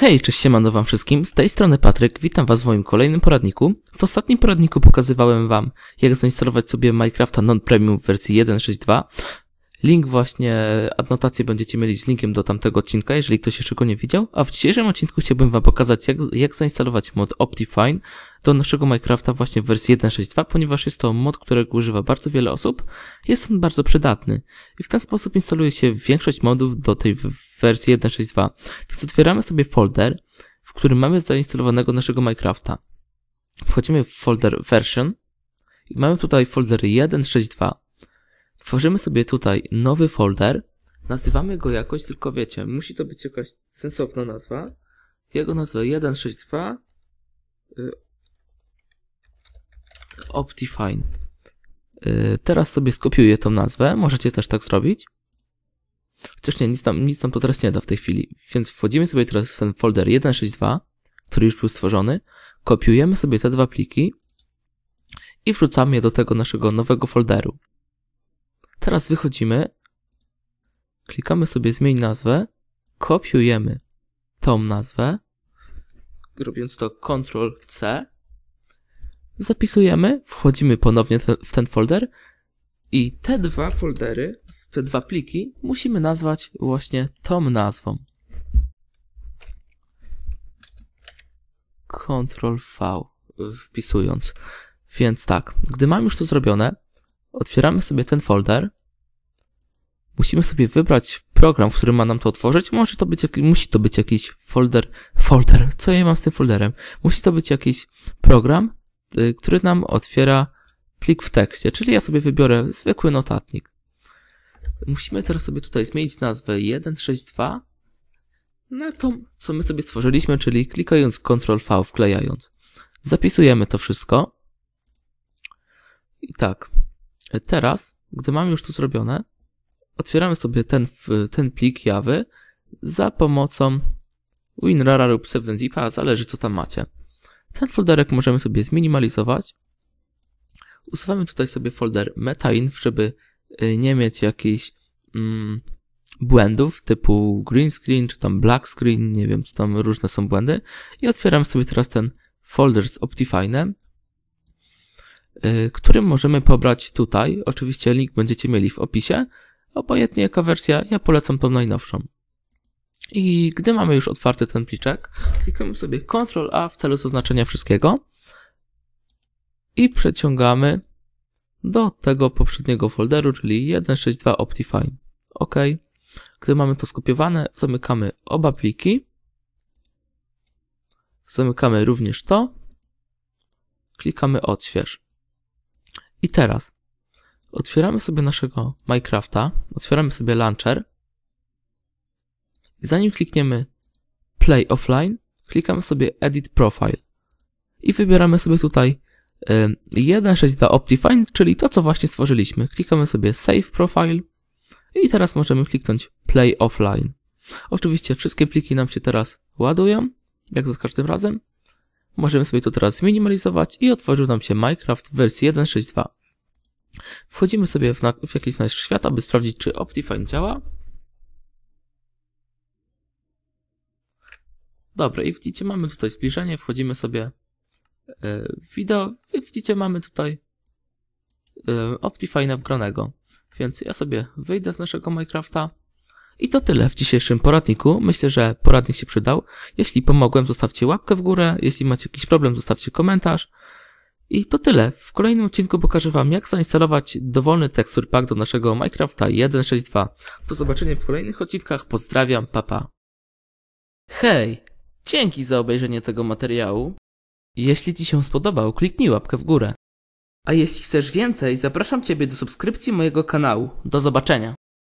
Hej, cześć siemano wam wszystkim, z tej strony Patryk, witam was w moim kolejnym poradniku. W ostatnim poradniku pokazywałem wam, jak zainstalować sobie Minecrafta non-premium w wersji 1.6.2. Link właśnie, adnotację będziecie mieli z linkiem do tamtego odcinka, jeżeli ktoś jeszcze go nie widział. A w dzisiejszym odcinku chciałbym wam pokazać, jak, jak zainstalować mod Optifine do naszego Minecrafta właśnie w wersji 1.6.2, ponieważ jest to mod, którego używa bardzo wiele osób. Jest on bardzo przydatny. I w ten sposób instaluje się większość modów do tej wersji 1.6.2. Więc otwieramy sobie folder, w którym mamy zainstalowanego naszego Minecrafta. Wchodzimy w folder version i mamy tutaj folder 1.6.2. Tworzymy sobie tutaj nowy folder, nazywamy go jakoś, tylko wiecie, musi to być jakaś sensowna nazwa. Jego nazwę 162 y, Optifine. Y, teraz sobie skopiuję tą nazwę, możecie też tak zrobić. Chociaż nie, nic nam, nic nam to teraz nie da w tej chwili. Więc wchodzimy sobie teraz w ten folder 162, który już był stworzony, kopiujemy sobie te dwa pliki i wrzucamy je do tego naszego nowego folderu. Teraz wychodzimy, klikamy sobie zmień nazwę, kopiujemy tą nazwę, robiąc to Ctrl C, zapisujemy, wchodzimy ponownie w ten folder. I te dwa foldery, te dwa pliki musimy nazwać właśnie tą nazwą. Ctrl V wpisując. Więc tak, gdy mam już to zrobione, otwieramy sobie ten folder. Musimy sobie wybrać program, w którym ma nam to otworzyć. Może to być, musi to być jakiś folder, folder. Co ja mam z tym folderem? Musi to być jakiś program, y, który nam otwiera plik w tekście, czyli ja sobie wybiorę zwykły notatnik. Musimy teraz sobie tutaj zmienić nazwę 162 na tą, co my sobie stworzyliśmy, czyli klikając Ctrl V, wklejając. Zapisujemy to wszystko. I tak, Teraz, gdy mamy już to zrobione, otwieramy sobie ten, ten plik jawy za pomocą WinRara lub 7zipa, zależy co tam macie. Ten folderek możemy sobie zminimalizować. Usuwamy tutaj sobie folder metainf, żeby y, nie mieć jakichś mm, błędów typu green screen czy tam black screen, nie wiem, co tam różne są błędy. I otwieramy sobie teraz ten folder z Optifine'em. Y, którym możemy pobrać tutaj. Oczywiście link będziecie mieli w opisie. Obojętnie jaka wersja, ja polecam tą najnowszą. I gdy mamy już otwarty ten pliczek, klikamy sobie Ctrl A w celu zaznaczenia wszystkiego i przeciągamy do tego poprzedniego folderu, czyli 162 Optifine. OK. Gdy mamy to skopiowane, zamykamy oba pliki. Zamykamy również to. Klikamy odśwież. I teraz otwieramy sobie naszego Minecrafta, otwieramy sobie launcher i zanim klikniemy Play Offline, klikamy sobie Edit Profile i wybieramy sobie tutaj 1.6.2 Optifine, czyli to, co właśnie stworzyliśmy. Klikamy sobie Save Profile i teraz możemy kliknąć Play Offline. Oczywiście wszystkie pliki nam się teraz ładują, jak za każdym razem. Możemy sobie to teraz zminimalizować i otworzył nam się Minecraft w wersji 1.6.2. Wchodzimy sobie w, na, w jakiś nasz świat, aby sprawdzić, czy Optifine działa. Dobra, i widzicie, mamy tutaj zbliżenie, wchodzimy sobie w wideo i widzicie, mamy tutaj Optifine wgranego. Więc ja sobie wyjdę z naszego Minecrafta. I to tyle w dzisiejszym poradniku. Myślę, że poradnik się przydał. Jeśli pomogłem, zostawcie łapkę w górę. Jeśli macie jakiś problem, zostawcie komentarz. I to tyle. W kolejnym odcinku pokażę Wam, jak zainstalować dowolny tekstur pack do naszego Minecrafta 1.6.2. Do zobaczenia w kolejnych odcinkach. Pozdrawiam, papa. Hej! Dzięki za obejrzenie tego materiału. Jeśli Ci się spodobał, kliknij łapkę w górę. A jeśli chcesz więcej, zapraszam Ciebie do subskrypcji mojego kanału. Do zobaczenia.